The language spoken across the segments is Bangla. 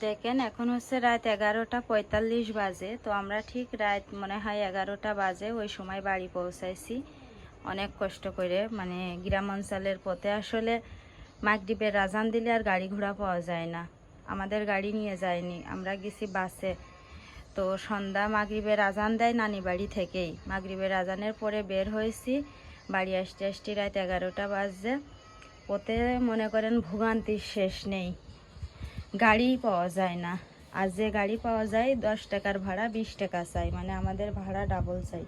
দেখেন, এখন হচ্ছে রাত এগারোটা পঁয়তাল্লিশ বাজে, তো আমরা ঠিক রাত মনে হয় এগারোটা বাজে ওই সময় বাড়ি পৌঁছাইছি। অনেক কষ্ট করে মানে গ্রাম অঞ্চলের পথে। আসলে মাগদ্বীপের রাজান দিলে আর গাড়ি ঘোড়া পাওয়া যায় না। আমাদের গাড়ি নিয়ে যায়নি, আমরা গেছি বাসে। তো সন্ধ্যা মাগরিবের আজান দেয় নানি বাড়ি থেকেই। মাগরিবের আজানের পরে বের হয়েছি, বাড়ি আসতে আসতে রাত এগারোটা বাজে। পথে মনে করেন ভোগান্তির শেষ নেই। গাড়ি পাওয়া যায় না। আর যে গাড়ি পাওয়া যায়, দশ টাকার ভাড়া, বিশ টাকা চাই। মানে আমাদের ভাড়া ডাবল চাই।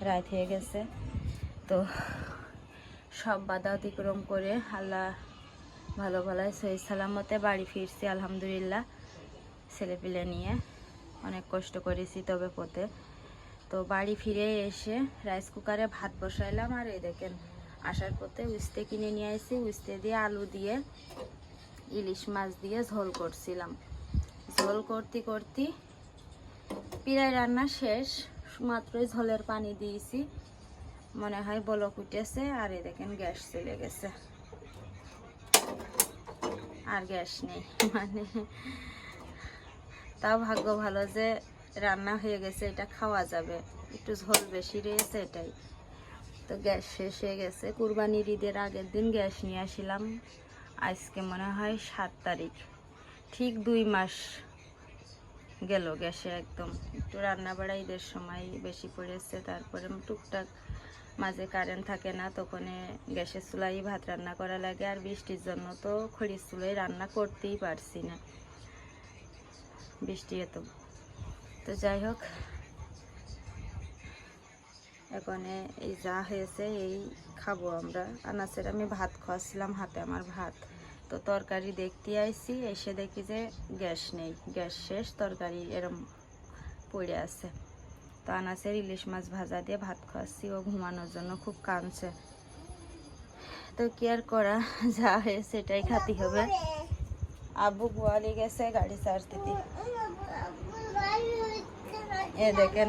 রাত হয়ে গেছে। তো সব বাধা অতিক্রম করে আল্লাহ ভালো ভালোই সহি সালামতে বাড়ি ফিরছি, আলহামদুলিল্লাহ। ছেলেপিলে নিয়ে অনেক কষ্ট করেছি তবে পথে। তো বাড়ি ফিরে এসে রাইস কুকারে ভাত বসাইলাম। আর এই দেখেন, আসার পথে উস্তে কিনে নিয়ে আসি উস্তে দিয়ে আলু দিয়ে ইলিশ মাছ দিয়ে ঝোল করছিলাম। ঝোল করতে করতে পিড়াই রান্না শেষ, মাত্রই ঝোলের পানি দিয়েছি। মনে হয় বলক উঠেছে, আর এই দেখেন গ্যাস চলে গেছে। আর গ্যাস নেই মানে তাও ভাগ্য ভালো যে রান্না হয়ে গেছে, এটা খাওয়া যাবে। একটু ঝোল বেশি রয়েছে এটাই। তো গ্যাস শেষ হয়ে গেছে। কুরবানির ঈদের আগের দিন গ্যাস নিয়ে আসিলাম। আজকে মনে হয় সাত তারিখ। ঠিক দুই মাস গেল গ্যাসে একদম। একটু রান্না বাড়া ঈদের সময় বেশি পড়েছে, তারপরে টুকটাক মাঝে কারেন্ট থাকে না, তখন গ্যাসের চুলাই ভাত রান্না করা লাগে। আর বৃষ্টির জন্য তো খড়ির চুলাই রান্না করতেই পারছি না। বৃষ্টি এত। তো যাই হোক এখন এই যা হয়েছে, এই খাব আমরা। আনাসের আমি ভাত খাওয়াছিলাম হাতে, আমার ভাত। তো তরকারি দেখতে আইছি, এসে দেখি যে গ্যাস নেই। গ্যাস শেষ, তরকারি এরম পড়ে আছে। তো আনাসের ইলিশ মাছ ভাজা দিয়ে ভাত খাওয়াচ্ছি, ও ঘুমানোর জন্য খুব কাঁদছে। তো কি আর করা, যা হয়েছে এটাই খাতে হবে। আব্বু গোয়ালি গেছে গাড়ি চার্জ দিতে এ দেখেন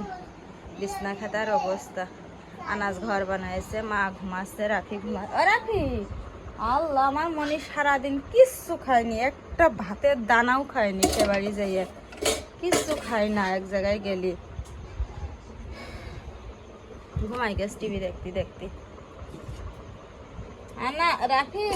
বিছনা খাতার অবস্থা। আনাজ ঘর বানাইছে, মা ঘুমাচ্ছে রাখি ঘুমা রাখি আল্লাহ, আমার মনে সারাদিন কিচ্ছু খায়নি, একটা ভাতের দানাও খায়নি সে বাড়ি যাইয়ে কিচ্ছু খাই না, এক জায়গায় গেলি। ঘুমাই গেছে টিভি দেখতে দেখতে। আনা রাখি